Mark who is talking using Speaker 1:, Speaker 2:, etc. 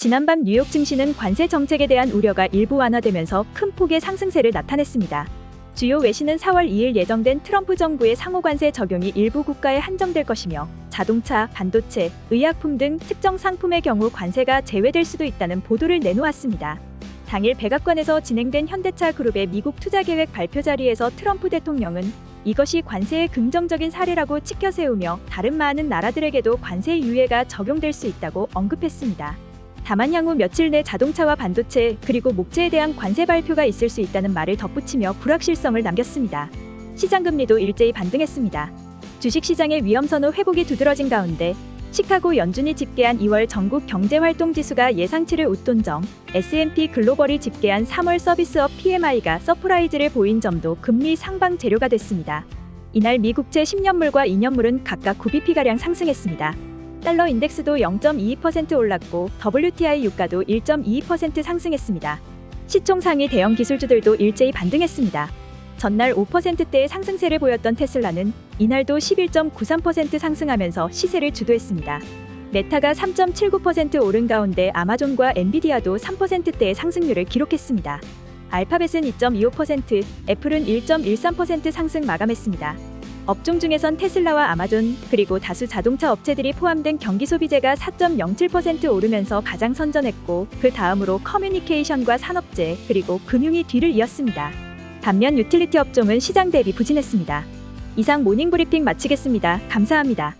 Speaker 1: 지난밤 뉴욕 증시는 관세 정책에 대한 우려가 일부 완화되면서 큰 폭의 상승세를 나타냈습니다. 주요 외신은 4월 2일 예정된 트럼프 정부의 상호 관세 적용이 일부 국가에 한정될 것이며 자동차, 반도체, 의약품 등 특정 상품의 경우 관세가 제외될 수도 있다는 보도를 내놓았습니다. 당일 백악관에서 진행된 현대차 그룹의 미국 투자 계획 발표 자리에서 트럼프 대통령은 이것이 관세의 긍정적인 사례라고 치켜 세우며 다른 많은 나라들에게도 관세 유예가 적용될 수 있다고 언급했습니다. 다만 향후 며칠 내 자동차와 반도체 그리고 목재에 대한 관세 발표가 있을 수 있다는 말을 덧붙이며 불확실성을 남겼습니다. 시장 금리도 일제히 반등했습니다. 주식 시장의 위험 선호 회복이 두드러진 가운데 시카고 연준이 집계한 2월 전국 경제활동 지수가 예상치를 웃돈 점, S&P 글로벌이 집계한 3월 서비스업 PMI가 서프라이즈를 보인 점도 금리 상방 재료가 됐습니다. 이날 미국채 10년물과 2년물은 각각 9bp가량 상승했습니다. 달러 인덱스도 0.22% 올랐고 WTI 유가도 1.22% 상승했습니다. 시총 상위 대형 기술주들도 일제히 반등했습니다. 전날 5%대의 상승세를 보였던 테슬라는 이날도 11.93% 상승하면서 시세를 주도했습니다. 메타가 3.79% 오른 가운데 아마존과 엔비디아도 3%대의 상승률을 기록했습니다. 알파벳은 2.25%, 애플은 1.13% 상승 마감했습니다. 업종 중에선 테슬라와 아마존 그리고 다수 자동차 업체들이 포함된 경기 소비재가 4.07% 오르면서 가장 선전했고 그 다음으로 커뮤니케이션과 산업재 그리고 금융이 뒤를 이었습니다. 반면 유틸리티 업종은 시장 대비 부진했습니다. 이상 모닝 브리핑 마치겠습니다. 감사합니다.